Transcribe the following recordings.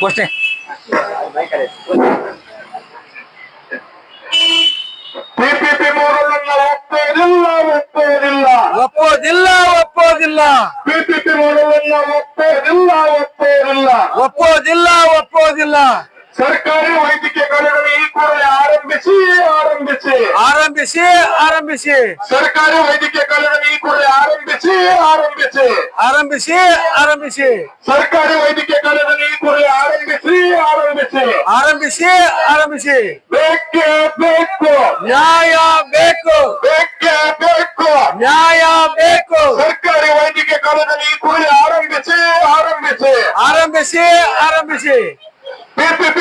ಘೋಷಣೆ ಪಿಪಿಪಿ ಮಾಡಲನ್ನ ಒಪ್ಪೋದಿಲ್ಲ ಒಪ್ಪೋದಿಲ್ಲ. ಒಪ್ಪೋದಿಲ್ಲ ಒಪ್ಪೋದಿಲ್ಲ ಪಿಪಿಪಿ ಮಾಡಲನ್ನ ಒಪ್ಪೋದಿಲ್ಲ ಒಪ್ಪೋದಿಲ್ಲ ಒಪ್ಪೋದಿಲ್ಲ ಒಪ್ಪೋದಿಲ್ಲ. ಸರ್ಕಾರಿ ವೈದ್ಯಕೀಯ ಕಾಲೇಜನ್ನು ಈ ಕೂಡಲೇ ಆರಂಭಿಸಿ ಆರಂಭಿಸಿ ಆರಂಭಿಸಿ ಆರಂಭಿಸಿ ಸರ್ಕಾರಿ ವೈದ್ಯಕೀಯ ಕಾಲೇಜನ್ನು ಈ ಕೂಡಲೇ ಆರಂಭಿಸಿ ಆರಂಭಿಸಿ ಆರಂಭಿಸಿ ಆರಂಭಿಸಿ ಸರ್ಕಾರಿ ವೈದ್ಯಕೀಯ ಕಾಲೇಜನ್ನು ಈ ಕೂಡಲೇ ಆರಂಭಿಸಿ ಆರಂಭಿಸಿ ಆರಂಭಿಸಿ ಆರಂಭಿಸಿ ಬೇಕೇ ಬೇಕು ನ್ಯಾಯ ಬೇಕು ಬೇಕೇ ಬೇಕು ನ್ಯಾಯ ಬೇಕು ಸರ್ಕಾರಿ ವೈದ್ಯಕೀಯ ಕಾಲೇಜನ್ನು ಈ ಕೂಡಲೇ ಆರಂಭಿಸಿ ಆರಂಭಿಸಿ ಆರಂಭಿಸಿ ಆರಂಭಿಸಿ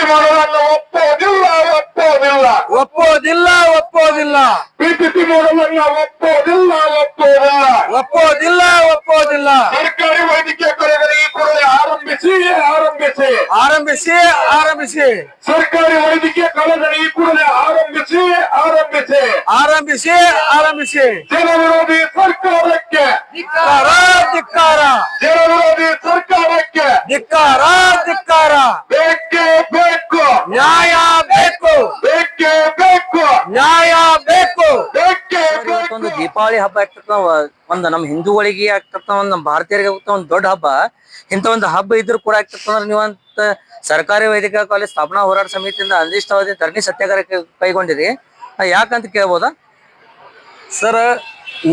ಪಿಪಿಪಿ ಮಾಡಲನ್ನು ಒಪ್ಪೋದಿಲ್ಲ ಒಪ್ಪೋದಿಲ್ಲ ಒಪ್ಪೋದಿಲ್ಲ ಒಪ್ಪೋದಿಲ್ಲ ಪಿಪಿಪಿ ಮಾಡಲನ್ನು ಒಪ್ಪೋದಿಲ್ಲ ಒಪ್ಪೋದಿಲ್ಲ ಒಪ್ಪೋದಿಲ್ಲ ಒಪ್ಪೋದಿಲ್ಲ ಸರ್ಕಾರಿ ವೈದ್ಯಕೀಯ ಕಾಲೇಜನ್ನು ಈ ಕೂಡಲೇ ಆರಂಭಿಸಿ ಆರಂಭಿಸಿ ಆರಂಭಿಸಿ ಆರಂಭಿಸಿ ಸರ್ಕಾರಿ ವೈದ್ಯಕೀಯ ಕಾಲೇಜನ್ನು ಈ ಕೂಡಲೇ ಆರಂಭಿಸಿ ಆರಂಭಿಸಿ ಆರಂಭಿಸಿ ಆರಂಭಿಸಿ ಜನ ವಿರೋಧಿ ಸರ್ಕಾರಕ್ಕೆ ಧಿಕ್ಕಾರ ಧಿಕ್ಕಾರ ಜನ ವಿರೋಧಿ ಸರ್ಕಾರಕ್ಕೆ ಧಿಕ್ಕಾರ ಧಿಕ್ಕಾರ ದೀಪಾವಳಿ ಹಬ್ಬ ಆಗ್ತದ ಒಂದು ನಮ್ಮ ಹಿಂದೂಗಳಿಗೆ ಆಗ್ತದ ಒಂದು ನಮ್ಮ ಭಾರತೀಯರಿಗೆ ಆಗ್ತದ ಒಂದು ದೊಡ್ಡ ಹಬ್ಬ. ಇಂಥ ಒಂದು ಹಬ್ಬ ಇದ್ರು ಕೂಡ ಆಗ್ತದ ಅಂದ್ರೆ ನೀವಂತ ಸರ್ಕಾರಿ ವೈದ್ಯಕೀಯ ಕಾಲೇಜ್ ಸ್ಥಾಪನಾ ಹೋರಾಟ ಸಮಿತಿಯಿಂದ ಅನಿಷ್ಟವಾದ ಧರಣಿ ಸತ್ಯಾಗ್ರಹ ಕೈಗೊಂಡಿರಿ. ಯಾಕಂತ ಕೇಳ್ಬೋದ? ಸರ್,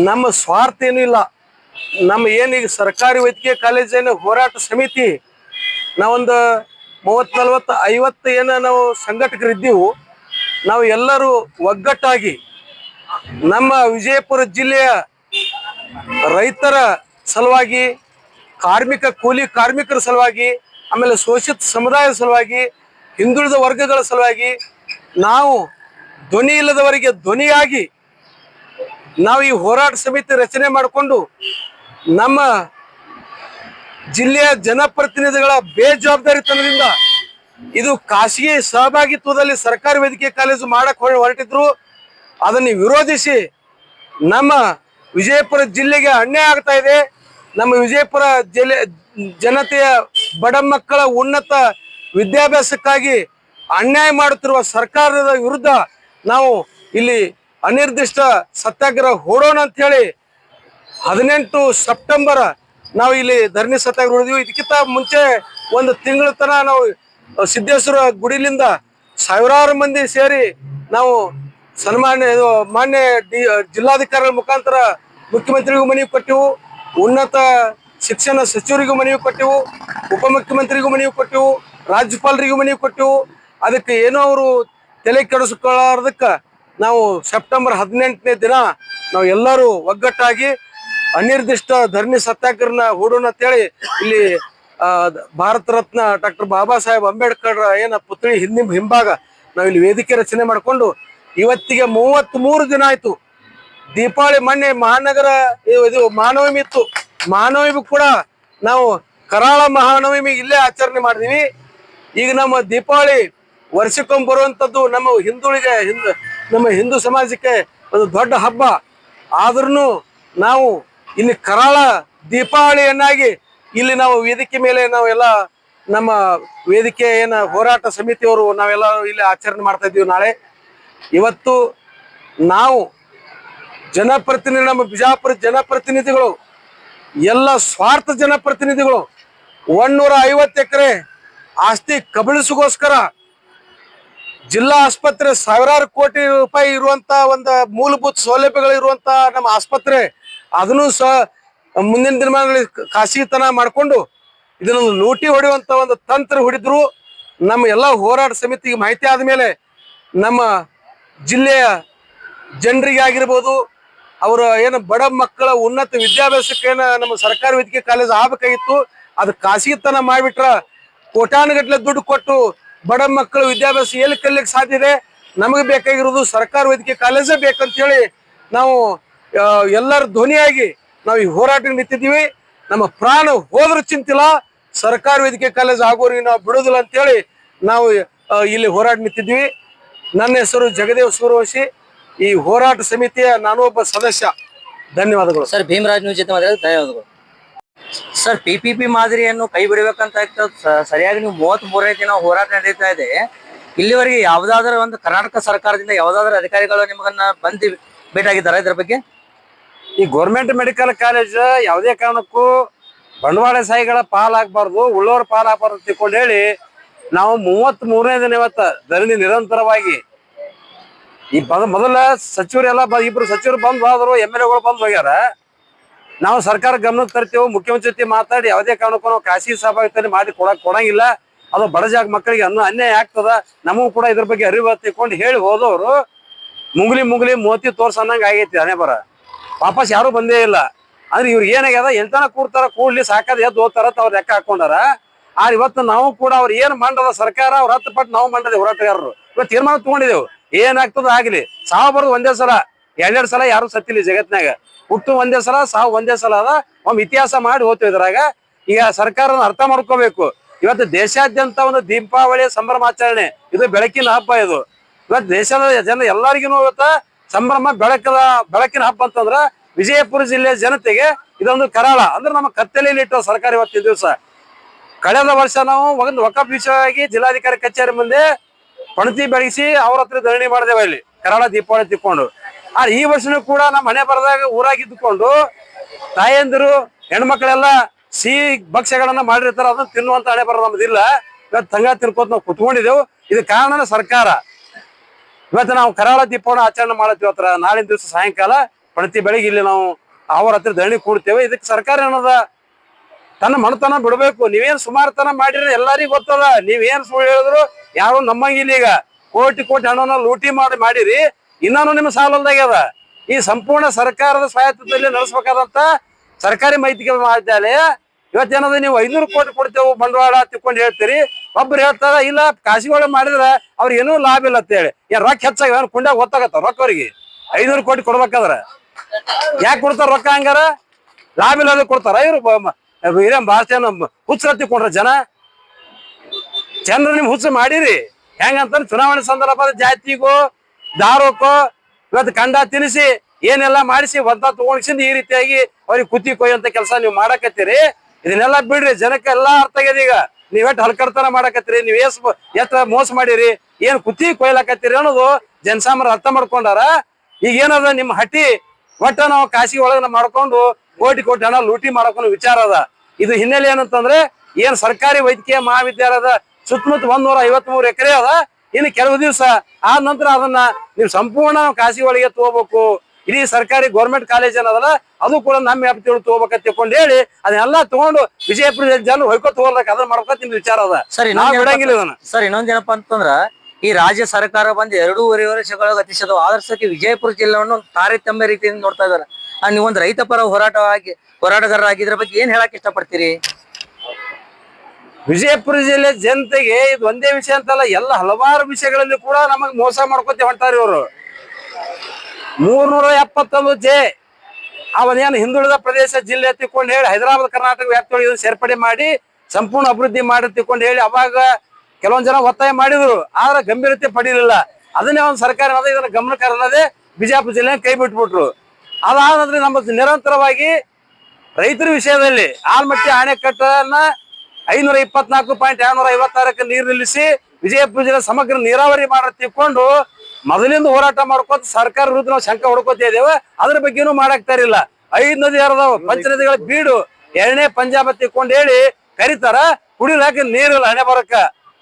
ನಮ್ಮ ಸ್ವಾರ್ಥ ಏನು ಇಲ್ಲ. ನಮ್ಮ ಏನೀಗ ಸರ್ಕಾರಿ ವೈದ್ಯಕೀಯ ಕಾಲೇಜಿನ ಹೋರಾಟ ಸಮಿತಿ, ನಾವೊಂದು ಮೂವತ್ ನಲ್ವತ್ತು ಐವತ್ತು ಏನ ನಾವು ಸಂಘಟಕರಿದ್ದೀವು, ನಾವು ಎಲ್ಲರೂ ಒಗ್ಗಟ್ಟಾಗಿ ನಮ್ಮ ವಿಜಯಪುರ ಜಿಲ್ಲೆಯ ರೈತರ ಸಲುವಾಗಿ, ಕಾರ್ಮಿಕ ಕೂಲಿ ಕಾರ್ಮಿಕರ ಸಲುವಾಗಿ, ಆಮೇಲೆ ಶೋಷಿತ ಸಮುದಾಯದ ಸಲುವಾಗಿ, ಹಿಂದುಳಿದ ವರ್ಗಗಳ ಸಲುವಾಗಿ ನಾವು ಧ್ವನಿ ಇಲ್ಲದವರಿಗೆ ಧ್ವನಿಯಾಗಿ ನಾವು ಈ ಹೋರಾಟ ಸಮಿತಿ ರಚನೆ ಮಾಡಿಕೊಂಡು ನಮ್ಮ ಜಿಲ್ಲೆಯ ಜನಪ್ರತಿನಿಧಿಗಳ ಬೇಜವಾಬ್ದಾರಿತನದಿಂದ ಇದು ಖಾಸಗಿ ಸಹಭಾಗಿತ್ವದಲ್ಲಿ ಸರ್ಕಾರಿ ವೈದ್ಯಕೀಯ ಕಾಲೇಜು ಮಾಡಕ್ ಹೊರ- ಹೊರಟಿದ್ರು. ಅದನ್ನು ವಿರೋಧಿಸಿ ನಮ್ಮ ವಿಜಯಪುರ ಜಿಲ್ಲೆಗೆ ಅನ್ಯಾಯ ಆಗ್ತಾ ಇದೆ. ನಮ್ಮ ವಿಜಯಪುರ ಜಿಲ್ಲೆ ಜನತೆಯ ಬಡ ಮಕ್ಕಳ ಉನ್ನತ ವಿದ್ಯಾಭ್ಯಾಸಕ್ಕಾಗಿ ಅನ್ಯಾಯ ಮಾಡುತ್ತಿರುವ ಸರ್ಕಾರದ ವಿರುದ್ಧ ನಾವು ಇಲ್ಲಿ ಅನಿರ್ದಿಷ್ಟ ಸತ್ಯಾಗ್ರಹ ಹೂಡೋಣ ಅಂತ ಹೇಳಿ ಹದಿನೆಂಟು ಸೆಪ್ಟೆಂಬರ್ ನಾವು ಇಲ್ಲಿ ಧರಣಿ ಸತ್ಯಾಗ್ರಹ ಹೊಡೆದಿವಿ. ಇದಕ್ಕಿಂತ ಮುಂಚೆ ಒಂದು ತಿಂಗಳ ತನ ನಾವು ಸಿದ್ದೇಶ್ವರ ಗುಡಿಲಿಂದ ಸಾವಿರಾರು ಮಂದಿ ಸೇರಿ ನಾವು ಸನ್ಮಾನ್ಯ ಮಾನ್ಯ ಡಿ ಜಿಲ್ಲಾಧಿಕಾರಿಗಳ ಮುಖಾಂತರ ಮುಖ್ಯಮಂತ್ರಿಗೂ ಮನವಿ ಕೊಟ್ಟೆವು. ಉನ್ನತ ಶಿಕ್ಷಣ ಸಚಿವರಿಗೂ ಮನವಿ ಕೊಟ್ಟೆವು. ಉಪಮುಖ್ಯಮಂತ್ರಿಗೂ ಮನವಿ ಕೊಟ್ಟೆವು. ರಾಜ್ಯಪಾಲರಿಗೂ ಮನವಿ ಕೊಟ್ಟೆವು. ಅದಕ್ಕೆ ಏನೋ ಅವರು ತಲೆ ಕೆಡಿಸ್ಕೊಳ್ಳಾರ್ದಕ್ಕೆ ನಾವು ಸೆಪ್ಟೆಂಬರ್ ಹದಿನೆಂಟನೇ ದಿನ ನಾವು ಎಲ್ಲರೂ ಒಗ್ಗಟ್ಟಾಗಿ ಅನಿರ್ದಿಷ್ಟ ಧರಣಿ ಸತ್ಯಾಗ್ರಹನ ಹೂಡೋಣ ಅಂತೇಳಿ ಇಲ್ಲಿ ಭಾರತ ರತ್ನ ಡಾಕ್ಟರ್ ಬಾಬಾ ಸಾಹೇಬ್ ಅಂಬೇಡ್ಕರ್ ಏನ ಪುತ್ಳಿ ಹಿಂದಿನ ಹಿಂಭಾಗ ನಾವು ಇಲ್ಲಿ ವೇದಿಕೆ ರಚನೆ ಮಾಡಿಕೊಂಡು ಇವತ್ತಿಗೆ ಮೂವತ್ತ್ ಮೂರು ದಿನ ಆಯ್ತು. ದೀಪಾವಳಿ ಮೊನ್ನೆ ಮಹಾನಗರ ಇದು ಮಹಾನವಮಿ ಇತ್ತು. ಮಹಾನವಮಿ ಕೂಡ ನಾವು ಕರಾಳ ಮಹಾನವಮಿ ಇಲ್ಲೇ ಆಚರಣೆ ಮಾಡಿದೀವಿ. ಈಗ ನಮ್ಮ ದೀಪಾವಳಿ ವರ್ಷಕ್ಕೊಂದು ಬರುವಂಥದ್ದು ನಮ್ಮ ಹಿಂದುಳಿಗೆ ಹಿಂದೂ ನಮ್ಮ ಹಿಂದೂ ಸಮಾಜಕ್ಕೆ ಒಂದು ದೊಡ್ಡ ಹಬ್ಬ. ಆದ್ರೂ ನಾವು ಇಲ್ಲಿ ಕರಾಳ ದೀಪಾವಳಿಯನ್ನಾಗಿ ಇಲ್ಲಿ ನಾವು ವೇದಿಕೆ ಮೇಲೆ ನಾವೆಲ್ಲ ನಮ್ಮ ವೇದಿಕೆ ಏನ ಹೋರಾಟ ಸಮಿತಿಯವರು ನಾವೆಲ್ಲ ಇಲ್ಲಿ ಆಚರಣೆ ಮಾಡ್ತಾ ಇದ್ದೀವಿ ನಾಳೆ. ಇವತ್ತು ನಾವು ಜನಪ್ರತಿನಿಧಿ, ನಮ್ಮ ಬಿಜಾಪುರ ಜನಪ್ರತಿನಿಧಿಗಳು, ಎಲ್ಲ ಸ್ವಾರ್ಥ ಜನಪ್ರತಿನಿಧಿಗಳು ಒಂದೂರ ಐವತ್ತು ಎಕರೆ ಆಸ್ತಿ ಕಬಳಿಸಗೋಸ್ಕರ ಜಿಲ್ಲಾ ಆಸ್ಪತ್ರೆ ಸಾವಿರಾರು ಕೋಟಿ ರೂಪಾಯಿ ಇರುವಂತ ಒಂದು ಮೂಲಭೂತ ಸೌಲಭ್ಯಗಳು ಇರುವಂತ ನಮ್ಮ ಆಸ್ಪತ್ರೆ, ಅದನ್ನು ಸಹ ಮುಂದಿನ ದಿನಮಾನಗಳಲ್ಲಿ ಖಾಸಗಿತನ ಮಾಡಿಕೊಂಡು ಇದನ್ನೊಂದು ಲೂಟಿ ಹೊಡೆಯುವಂತ ಒಂದು ತಂತ್ರ ಹೊಡಿದ್ರು ನಮ್ಮ ಎಲ್ಲ ಹೋರಾಟ ಸಮಿತಿಗೆ ಮಾಹಿತಿ ಆದ್ಮೇಲೆ ನಮ್ಮ ಜಿಲ್ಲೆಯ ಜನರಿಗೆ ಆಗಿರ್ಬೋದು ಅವರ ಏನು ಬಡ ಮಕ್ಕಳ ಉನ್ನತ ವಿದ್ಯಾಭ್ಯಾಸಕ್ಕೆ ಏನ ನಮ್ಮ ಸರ್ಕಾರಿ ವೈದ್ಯಕೀಯ ಕಾಲೇಜ್ ಆಗ್ಬೇಕಾಗಿತ್ತು, ಅದು ಖಾಸಗಿತನ ಮಾಡಿಬಿಟ್ರ ಕೋಟಾನುಗಟ್ಲೆ ದುಡ್ಡು ಕೊಟ್ಟು ಬಡ ಮಕ್ಕಳ ವಿದ್ಯಾಭ್ಯಾಸ ಎಲ್ಲಿ ಕಲಿಯಕ್ಕೆ ಸಾಧ್ಯ ಇದೆ? ನಮಗೆ ಬೇಕಾಗಿರೋದು ಸರ್ಕಾರಿ ವೈದ್ಯಕೀಯ ಕಾಲೇಜೇ ಬೇಕಂತ ಹೇಳಿ ನಾವು ಎಲ್ಲರೂ ಧ್ವನಿಯಾಗಿ ನಾವು ಈ ಹೋರಾಟ ನಿಂತಿದ್ದೀವಿ. ನಮ್ಮ ಪ್ರಾಣ ಹೋದ್ರೂ ಚಿಂತಿಲ್ಲ, ಸರ್ಕಾರಿ ವೈದ್ಯಕೀಯ ಕಾಲೇಜ್ ಆಗೋರಿಗೆ ನಾವು ಬಿಡೋದಿಲ್ಲ ಅಂತೇಳಿ ನಾವು ಇಲ್ಲಿ ಹೋರಾಟ ನಿಂತಿದ್ವಿ ನನ್ನ ಹೆಸರು ಜಗದೇವ್ ಸೂರ್ಯವಂಶಿ. ಈ ಹೋರಾಟ ಸಮಿತಿಯ ನಾನು ಒಬ್ಬ ಸದಸ್ಯ. ಧನ್ಯವಾದಗಳು. ಸರ್ ಭೀಮರಾಜ್ ನ್ಯೂಸ್ ಜೊತೆ ಮಾತಾಡಿದ್ರೆ ಧನ್ಯವಾದಗಳು. ಸರ್ ಪಿ ಪಿ ಪಿ ಮಾದರಿಯನ್ನು ಕೈ ಬಿಡಬೇಕಂತ. ಸರಿಯಾಗಿ ನೀವು ಮೂವತ್ತ್ ಮೂರನೇ ದಿನ ಹೋರಾಟ ನಡೀತಾ ಇದೆ. ಇಲ್ಲಿವರೆಗೆ ಯಾವ್ದಾದ್ರು ಒಂದು ಕರ್ನಾಟಕ ಸರ್ಕಾರದಿಂದ ಯಾವ್ದಾದ್ರು ಅಧಿಕಾರಿಗಳು ನಿಮಗನ್ನ ಬಂದು ಭೇಟಿಯಾಗಿದ್ದಾರೆ ಇದ್ರ ಬಗ್ಗೆ? ಈ ಗೌರ್ಮೆಂಟ್ ಮೆಡಿಕಲ್ ಕಾಲೇಜ್ ಯಾವುದೇ ಕಾರಣಕ್ಕೂ ಬಂಡವಾಳ ಸಾಯಿಗಳ ಪಾಲಾಗಬಾರ್ದು ಉಳ್ಳೋರ ಪಾಲಾಗಬಾರ್ದು ಅಂತ ತಿಳ್ಕೊಂಡು ಹೇಳಿ ನಾವು ಮೂವತ್ ಮೂರನೇ ದಿನ ಇವತ್ತ ಧರಣಿ ನಿರಂತರವಾಗಿ ಈ ಬ- ಮೊದಲ ಸಚಿವರೆಲ್ಲ ಇಬ್ರು ಸಚಿವರು ಬಂದ್ ಹೋದ್ರು ಎಂ ಎಲ್ ಎಗಳು ಬಂದ್ ಹೋಗ್ಯಾರ. ನಾವು ಸರ್ಕಾರ ಗಮನಕ್ಕೆ ತರ್ತೀವಿ, ಮುಖ್ಯಮಂತ್ರಿ ಜೊತೆ ಮಾತಾಡಿ ಯಾವುದೇ ಕಾರಣಕ್ಕೂ ನಾವು ಖಾಸಗಿ ಸಹಭಾಗಿತ್ವದಲ್ಲಿ ಮಾಡಿ ಕೊಡಕ್ ಕೊಡಂಗಿಲ್ಲ. ಅದು ಬಡ ಜಾಗ ಮಕ್ಕಳಿಗೆ ಅನ್ನ, ಅನ್ಯಾಯ ಆಗ್ತದ. ನಮಗೂ ಕೂಡ ಇದ್ರ ಬಗ್ಗೆ ಅರಿವು ತಿಳ್ಕೊಂಡು ಹೇಳಿ ಹೋದವರು, ಮುಂಗ್ಲಿ ಮುಂಗ್ಲಿ ಮೋತಿ ತೋರ್ಸ ಅನ್ನಂಗ ಆಗೈತಿ ಅನೇ ಬರ. ವಾಪಸ್ ಯಾರು ಬಂದೇ ಇಲ್ಲ. ಅಂದ್ರೆ ಇವ್ರಿಗೆ ಏನಾಗ್ಯದ? ಎಂತನ ಕೂಡ್ತಾರ ಕೂಡ್ಲಿ ಸಾಕದ ಎದ್ದು ಓದ್ತಾರ ಅವ್ರ ಲೆಕ್ಕ ಹಾಕೊಂಡಾರ. ಆರ್ ಇವತ್ತು ನಾವು ಕೂಡ ಅವ್ರು ಏನ್ ಮಂಡದ ಸರ್ಕಾರ, ಅವ್ರ ಹತ್ತು ಪಟ್ಟು ನಾವು ಮಂಡದೆ ಹೋರಾಟಗಾರರು. ಇವತ್ತು ತೀರ್ಮಾನ ತಗೊಂಡಿದ್ದೇವು ಏನಾಗ್ತದ ಆಗ್ಲಿ. ಸಾವು ಬರೋದು ಒಂದೇ ಸಲ. ಎರಡೆರಡು ಸಲ ಯಾರು ಸತ್ತಿಲ್ಲ ಜಗತ್ನಾಗ ಹುಟ್ಟು ಒಂದೇ ಸಲ, ಸಾವು ಒಂದೇ ಸಲ ಅದ. ಒಮ್ಮೆ ಇತಿಹಾಸ ಮಾಡಿ ಹೋಗ್ತೀವಿ ಇದ್ರಾಗ. ಈಗ ಸರ್ಕಾರನ ಅರ್ಥ ಮಾಡ್ಕೋಬೇಕು. ಇವತ್ತು ದೇಶಾದ್ಯಂತ ಒಂದು ದೀಪಾವಳಿ ಸಂಭ್ರಮಾಚರಣೆ ಇದು ಬೆಳಕಿನ ಹಬ್ಬ ಇದು. ಇವತ್ತು ದೇಶದ ಜನ ಎಲ್ಲರಿಗೂ ಇವತ್ತ ಸಂಭ್ರಮ ಬೆಳಕದ, ಬೆಳಕಿನ ಹಬ್ಬ ಅಂತಂದ್ರ ವಿಜಯಪುರ ಜಿಲ್ಲೆಯ ಜನತೆಗೆ ಇದೊಂದು ಕರಾಳ. ಅಂದ್ರೆ ನಮ್ಮ ಕತ್ತಲೆಯಲ್ಲಿ ಇಟ್ಟ ಸರ್ಕಾರ ಇವತ್ತಿನ ದಿವಸ. ಕಳೆದ ವರ್ಷ ನಾವು ಒಂದು ವಕಫ್ ವಿಷಯವಾಗಿ ಜಿಲ್ಲಾಧಿಕಾರಿ ಕಚೇರಿ ಮುಂದೆ ಪಣತಿ ಬೆಳಗಿಸಿ ಅವ್ರ ಹತ್ರ ಧರಣಿ ಮಾಡಿದೆವು ಇಲ್ಲಿ. ಕರಾಳ ದೀಪಾವಳಿ ತಿಕ್ಕೊಂಡು. ಆದ್ರೆ ಈ ವರ್ಷನೂ ಕೂಡ ನಮ್ಮ ಮನೆ ಬರದಾಗ ಊರಾಗಿದ್ದುಕೊಂಡು ತಾಯಂದಿರು, ಹೆಣ್ಮಕ್ಳೆಲ್ಲ ಸಿಹಿ ಭಕ್ಷ್ಯಗಳನ್ನ ಮಾಡಿರ್ತಾರ, ಅದನ್ನ ತಿನ್ನುವಂತ ಹಣೆ ಬರೋದು ನಮ್ದಿಲ್ಲ ಇವತ್ತು ತಂಗ ತಿನ್ಕೋತ ನಾವು ಕುತ್ಕೊಂಡಿದ್ದೆವು ಇದು ಕಾರಣ ಸರ್ಕಾರ. ಇವತ್ತು ನಾವು ಕರಾಳ ದೀಪಾವಳಿ ಆಚರಣೆ ಮಾಡತ್ತೀವಿ ಹತ್ರ. ನಾಳಿನ ದಿವಸ ಸಾಯಂಕಾಲ ಪ್ರತಿ ಬೆಳಿಗ್ಗೆ ಇಲ್ಲಿ ನಾವು ಅವ್ರ ಹತ್ರ ಧರಣಿ ಕೂಡ್ತೇವೆ. ಇದಕ್ಕೆ ಸರ್ಕಾರ ಏನದ ತನ್ನ ಮಣತನ ಬಿಡಬೇಕು. ನೀವೇನ್ ಸುಮಾರತನ ಮಾಡಿರಿ ಎಲ್ಲರಿಗೂ ಗೊತ್ತದ. ನೀವೇನ್ ಸುಳ್ಳು ಹೇಳಿದ್ರು ಯಾರು ನಮ್ಮಂಗಿಲ್ಲ ಈಗ. ಕೋಟಿ ಕೋಟಿ ಹಣವನ್ನ ಲೂಟಿ ಮಾಡಿ ಮಾಡಿರಿ. ಇನ್ನೂ ನಿಮ್ಮ ಸಾಲಲ್ದಾಗ್ಯದ ಈ ಸಂಪೂರ್ಣ ಸರ್ಕಾರದ ಸ್ವಾಯತ್ತದಲ್ಲಿ ನಡೆಸಬೇಕಾದಂತ ಸರ್ಕಾರಿ ಮೈತ್ರಿ ಮಹಾವಿದ್ಯಾಲಯ ಇವತ್ತೇನದ ನೀವು ಐನೂರು ಕೋಟಿ ಕೊಡ್ತೇವೆ ಬಂಡವಾಳ ತಿಕ್ಕೊಂಡು ಹೇಳ್ತೀರಿ. ಒಬ್ರು ಹೇಳ್ತಾರ, ಇಲ್ಲ ಖಾಸಗಿಗಳು ಮಾಡಿದ್ರೆ ಅವ್ರಿಗೆ ಏನೂ ಲಾಭ ಇಲ್ಲ ಅಂತ ಹೇಳಿ. ಏನ್ ರೊಕ್ಕ ಹೆಚ್ಚಾಗ ಕುಂಡಾಗ ಗೊತ್ತಾಗತ್ತ ರೊಕ್ಕ ಅವ್ರಿಗೆ? ಐನೂರು ಕೋಟಿ ಕೊಡ್ಬೇಕಾದ್ರ. ಯಾಕೆ ಕೊಡ್ತಾರ ರೊಕ್ಕ ಹಂಗಾರ? ಲಾಭ ಇಲ್ಲದ ಕೊಡ್ತಾರ. ಇವ್ರು ಹಿರಿಯ ಭಾಷೆ ಹುಚ್ಚರತ್ತಿ ಕೊಂಡ್ರ ಜನ? ಜನರು ನಿಮ್ ಹುಚ್ಚ ಮಾಡಿರಿ. ಹೆಂಗಂತ ಚುನಾವಣೆ ಸಂದರ್ಭದ ಜಾತಿಗೂ, ದಾರೋಕೋ, ಇವತ್ತು ಕಂಡ ತಿನ್ನಿಸಿ ಏನೆಲ್ಲ ಮಾಡಿಸಿ ಒಂದ ತಗೊಂಡ್ಸಿಂದ ಈ ರೀತಿಯಾಗಿ ಅವ್ರಿಗೆ ಕುತ್ತಿ ಕೊಯ್ಯಂತ ಕೆಲಸ ನೀವು ಮಾಡಕತ್ತೀರಿ. ಇದನ್ನೆಲ್ಲ ಬಿಡ್ರಿ, ಜನಕ್ಕೆ ಎಲ್ಲಾ ಅರ್ಥ ಆಗ್ಯದ ಈಗ. ನೀವ್ ಹಲ್ಕರ್ತನ ಮಾಡಕತ್ತೀರಿ, ನೀವ್ ಎಸ್ ಎಷ್ಟ ಮೋಸ ಮಾಡಿರಿ, ಏನ್ ಕುತ್ತಿ ಕೊಯ್ಲಾಕತ್ತೀರಿ ಅನ್ನೋದು ಜನಸಾಮರ ಅರ್ಥ ಮಾಡ್ಕೊಂಡಾರ. ಈಗ ಏನದ ನಿಮ್ಮ ಹಟ್ಟಿ ಒಟ್ಟ ನಾವು ಖಾಸಗಿ ಒಳಗ ಮಾಡ್ಕೊಂಡು ಕೋಟಿ ಕೋಟಿ ಹಣ ಲೂಟಿ ಮಾಡಕೊಂಡು ವಿಚಾರ ಅದ. ಇದು ಹಿನ್ನೆಲೆ ಏನಂತಂದ್ರೆ ಏನ್ ಸರ್ಕಾರಿ ವೈದ್ಯಕೀಯ ಮಹಾವಿದ್ಯಾಲಯದ ಸುತ್ತಮುತ್ತ ಒಂದೂರ ಐವತ್ ಮೂರು ಎಕರೆ ಅದ. ಇನ್ನು ಕೆಲವು ದಿವಸ ಆ ನಂತರ ಅದನ್ನ ನೀವು ಸಂಪೂರ್ಣ ಖಾಸಗಿ ಒಳಗೆ ತಗೋಬೇಕು. ಇಡೀ ಸರ್ಕಾರಿ ಗೌರ್ಮೆಂಟ್ ಕಾಲೇಜ್ ಏನದಲ್ಲ ಅದು ಕೂಡ ನಮ್ಮ ವ್ಯಾಪ್ತಿ ತಗೋಬೇಕಂತ ತಿಳ್ಕೊಂಡು ಹೇಳಿ ಅದನ್ನೆಲ್ಲ ತಗೊಂಡು ವಿಜಯಪುರ ಜನ ಹೊಯ್ಕೊತ ಹೋಗ್ಬೇಕು ಅದನ್ನ ಮಾಡ್ಕೊತ ನಿಮ್ ವಿಚಾರ ಅದ. ಸರಿ ನಾವು ಇನ್ನೊಂದ್ ಬಿಡಂಗಿಲ್ಲ ಇದನ್ನ. ಸರ್ ಇನ್ನೊಂದೇನಪ್ಪ ಅಂತಂದ್ರ ಈ ರಾಜ್ಯ ಸರ್ಕಾರ ಬಂದು ಎರಡೂವರೆ ವರ್ಷಗಳ ಗತಿಸಿದ ಆದರ್ಶಕ್ಕೆ ವಿಜಯಪುರ ಜಿಲ್ಲೆಯನ್ನು ತಾರತಮ್ಯ ರೀತಿಯಿಂದ ನೋಡ್ತಾ ಇದಾರೆ. ಆ ನೀವೊಂದು ರೈತ ಪರ ಹೋರಾಟವಾಗಿ, ಹೋರಾಟಗಾರರಾಗಿ ಇದ್ರ ಬಗ್ಗೆ ಏನ್ ಹೇಳಕ್ ಇಷ್ಟಪಡ್ತೀರಿ? ವಿಜಯಪುರ ಜಿಲ್ಲೆ ಜನತೆಗೆ ಇದು ಒಂದೇ ವಿಷಯ ಅಂತಲ್ಲ, ಎಲ್ಲ ಹಲವಾರು ವಿಷಯಗಳಲ್ಲಿ ಕೂಡ ನಮಗ್ ಮೋಸ ಮಾಡ್ಕೊತ ಹೊಂಟಾರ ಇವರು ಮೂರ್ನೂರ ಎಪ್ಪತ್ತೊಂದು ಜೆ, ಅವನೇನು ಹಿಂದುಳಿದ ಪ್ರದೇಶ ಜಿಲ್ಲೆ ತಿಳ್ಕೊಂಡು ಹೇಳಿ ಹೈದರಾಬಾದ್, ಕರ್ನಾಟಕ ವ್ಯಾಪ್ತಿಯೊಳಗೆ ಸೇರ್ಪಡೆ ಮಾಡಿ ಸಂಪೂರ್ಣ ಅಭಿವೃದ್ಧಿ ಮಾಡಿ ತಿಳ್ಕೊಂಡು ಹೇಳಿ ಅವಾಗ ಕೆಲವೊಂದ್ ಜನ ಒತ್ತಾಯ ಮಾಡಿದ್ರು, ಆದ್ರೆ ಗಂಭೀರತೆ ಪಡೀಲಿಲ್ಲ. ಅದನ್ನೇ ಒಂದು ಸರ್ಕಾರ ಇದನ್ನ ಅನ್ನೋದೇ ಬಿಜಾಪುರ ಜಿಲ್ಲೆ ಕೈ ಬಿಟ್ಬಿಟ್ರು. ಅದಾದ ನಂತರ ನಮ್ಮ ನಿರಂತರವಾಗಿ ರೈತರ ವಿಷಯದಲ್ಲಿ ಆಲ್ಮಟ್ಟಿ ಅಣೆಕಟ್ಟನ್ನ ಐನೂರ ಇಪ್ಪತ್ನಾಲ್ಕು ಪಾಯಿಂಟ್ ಎರಡ್ನೂರ ಐವತ್ತಾರಕ್ಕೆ ನೀರು ನಿಲ್ಲಿಸಿ ವಿಜಯಪುರ ಜಿಲ್ಲೆ ಸಮಗ್ರ ನೀರಾವರಿ ಮಾಡ ತಿಳ್ಕೊಂಡು ಮೊದಲಿಂದ ಹೋರಾಟ ಮಾಡ್ಕೋತ ಸರ್ಕಾರ ವಿರುದ್ಧ ನಾವು ಶಂಕ ಹೊಡ್ಕೋತ ಇದ್ದೇವೆ. ಅದ್ರ ಬಗ್ಗೆನೂ ಮಾಡಾಕ್ತಾ ಇರಲಿಲ್ಲ. ಐದು ನದಿ ಹರಿದಾವ ಪಂಚ ನದಿಗಳ ಬೀಡು ಎರಡನೇ ಪಂಜಾಬ್ ತಿಕ್ಕೊಂಡು ಹೇಳಿ ಕರಿತಾರ. ಕುಡಿಲಾಕ ನೀರಿಲ್ಲ ಹಣೆ ಬರಕ್ಕ.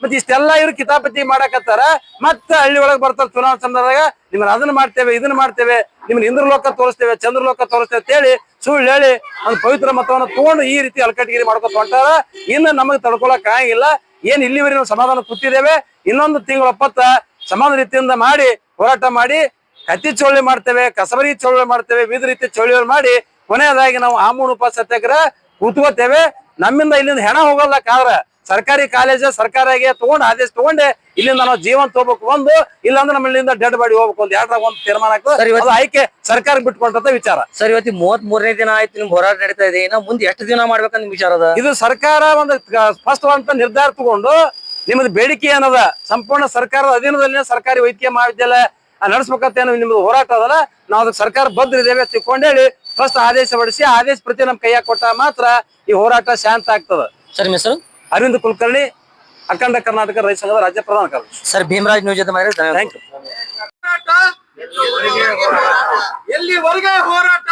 ಮತ್ತೆ ಇಷ್ಟೆಲ್ಲ ಇವ್ರು ಕಿತಾಪತಿ ಮಾಡಾಕತ್ತಾರ, ಮತ್ತೆ ಹಳ್ಳಿ ಒಳಗ್ ಬರ್ತಾರ ಚುನಾವಣಾ ಸಂದರ್ಭದಾಗ ನಿಮ್ಮನ್ನ ಅದನ್ನ ಮಾಡ್ತೇವೆ ಇದನ್ನ ಮಾಡ್ತೇವೆ ನಿಮ್ಮನ್ನ ಇಂದ್ರಲೋಕ ತೋರಿಸ್ತೇವೆ ಚಂದ್ರಲೋಕ ತೋರಿಸ್ತೇವೆ ಅಂತ ಹೇಳಿ ಸುಳ್ಳು ಹೇಳಿ ಒಂದು ಪವಿತ್ರ ಮತವನ್ನ ತಗೊಂಡು ಈ ರೀತಿ ಅಲ್ಕಟಗಿರಿ ಮಾಡ್ಕೊತ ಹೊಂಟಾರ. ಇನ್ನು ನಮಗೆ ತಡ್ಕೊಳಕ್ ಆಗಿಲ್ಲ ಏನ್ ಇಲ್ಲಿವರೆಗೆ ನಾವು ಸಮಾಧಾನ ಕೂತಿದ್ದೇವೆ? ಇನ್ನೊಂದು ತಿಂಗಳ ಒಪ್ಪತ್ತ ಸಮಾನ ರೀತಿಯಿಂದ ಮಾಡಿ, ಹೋರಾಟ ಮಾಡಿ, ಕತ್ತಿ ಚೋಳಿ ಮಾಡ್ತೇವೆ, ಕಸಬರಿ ಚೋಳಿ ಮಾಡ್ತೇವೆ, ವಿವಿಧ ರೀತಿ ಚೋಳಿಗಳು ಮಾಡಿ, ಕೊನೆಯದಾಗಿ ನಾವು ಆಮೂಣ ಉಪ ಸತ್ಯಾಗ್ರಹ ಕೂತ್ಕೋತೇವೆ. ನಮ್ಮಿಂದ ಇಲ್ಲಿಂದ ಹೆಣ ಹೋಗಲ್ಲ ಕಾದ್ರ. ಸರ್ಕಾರಿ ಕಾಲೇಜ್ ಸರ್ಕಾರಿಗೆ ತಗೊಂಡ್ ಆದೇಶ ತಗೊಂಡೆ ಇಲ್ಲಿಂದ ನಾವು ಜೀವನ್ ತಗೋಬೇಕು ಒಂದು ಇಲ್ಲಾಂದ್ರೆ ನಮ್ಮಲ್ಲಿಂದ ಡೆಡ್ ಬಾಡಿ ಹೋಗ್ಬೇಕು ಒಂದು ಎರಡರ ಒಂದು ತೀರ್ಮಾನ ಆಗ್ತದೆ ಆಯ್ಕೆ ಸರ್ಕಾರ ಬಿಟ್ಕೊಂಡಂತ ವಿಚಾರ. ಸರ್ ಇವತ್ತು ಮೂವತ್ ಮೂರನೇ ದಿನ ಆಯ್ತು ನಿಮ್ ಹೋರಾಟ ನಡೀತಾ ಇದೆ. ಇನ್ನ ಮುಂದೆ ಎಷ್ಟು ದಿನ ಮಾಡ್ಬೇಕಂತ ವಿಚಾರ ಅದ? ಇದು ಸರ್ಕಾರ ಒಂದು ಸ್ಪಷ್ಟವಾದಂತ ನಿರ್ಧಾರ ತಗೊಂಡು ನಿಮ್ದು ಬೇಡಿಕೆ ಏನದ? ಸಂಪೂರ್ಣ ಸರ್ಕಾರದ ಅಧೀನದಲ್ಲಿ ಸರ್ಕಾರಿ ವೈದ್ಯಕೀಯ ಮಹಾವಿದ್ಯಾಲಯ ನಡೆಸ್ಬೇಕಂತ ಏನು ನಿಮ್ದು ಹೋರಾಟ ಅದಲ್ಲ? ನಾವು ಅದಕ್ಕೆ ಸರ್ಕಾರ ಬದ್ರಿದ್ದೇವೆ ತಿಳ್ಕೊಂಡೇಳಿ ಫಸ್ಟ್ ಆದೇಶ ಹೊಡಿಸಿ ಆದೇಶ ಪ್ರತಿ ನಮ್ ಕೈಯಾಗ ಕೊಟ್ಟ ಮಾತ್ರ ಈ ಹೋರಾಟ ಶಾಂತ ಆಗ್ತದ. ಸರಿ ಮೆಸರು ಅರವಿಂದ್ ಕುಲಕರ್ಣಿ ಅಖಂಡ ಕರ್ನಾಟಕ ರೈತ ಸಂಘದ ರಾಜ್ಯ ಪ್ರಧಾನ ಕಾರ್ಯದರ್ಶಿ. ಸರ್ ಭೀಮರಾಜ್ ನ್ಯೂಸ್ ಜೊತೆ ಥ್ಯಾಂಕ್ ಯು ಎಲ್ಲಿವರೆಗೆ ಹೋರಾಟ?